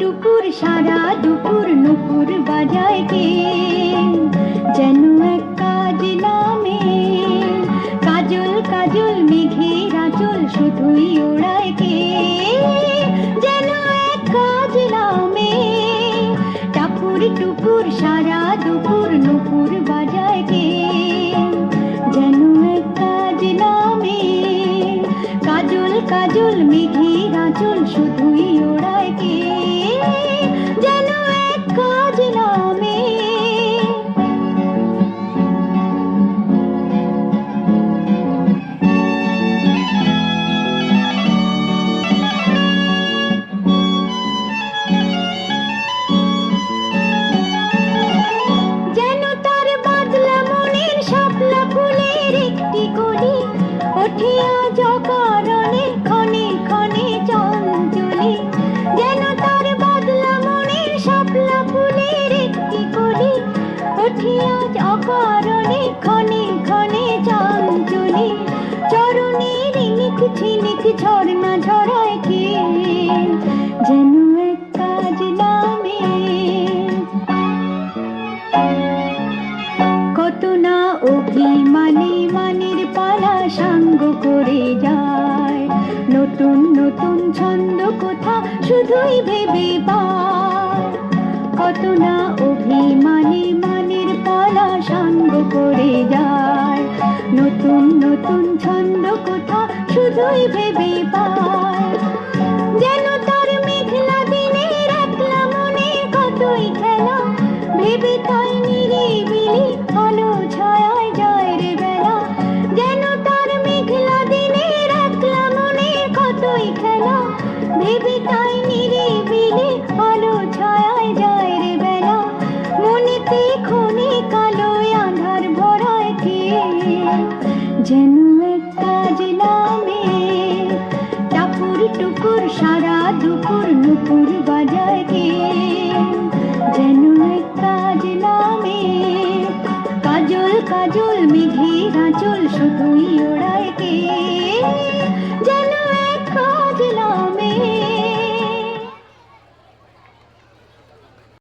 টুকুর সারা দুপুর নুপুর বাজায় কে? যেন এক কাজ নামে। কাজল কাজল মেঘে রাজল শুধুই ওড়ায় কে? যেন এক কাজ নামে। টাকুর টুকুর সারা দুপুর নুপুর বাজায় কে? যেন এক কাজ নামে। কাজল কাজল মেঘে রাজল শুধুই ওড়ায় কে? ওঠে আজ অকারণে ক্ষণে ক্ষণে চঞ্চলি, যেন তার বাদলা মনের শাপলা ফুলের একটি কলি ওঠে আজ অকারণে ক্ষণে ক্ষণে চঞ্চলি চরণে রিনিক ঝিনিক ঝর্ণা ঝরায় কে? যেন কত না অভিমানে মানের পালা সাঙ্গ করে যায়। নতুন নতুন ছন্দ কোথা শুধুই ভেবে পায়। কত না অভিমানে মানের পালা সাঙ্গ করে যায়। নতুন নতুন ছন্দ কোথা শুধুই ভেবে পায়। যেন তার মেঘলা দিনের একলা মনে কতই খেলা, ভেবে তাই ভরায় কে যেন একটা কাজ নামে টাপুর টুকুর, সারা দুপুর নুপুর বাজায় কে। যেন একটা যে নামে কাজল কাজল, মেঘে কাজল শুধুই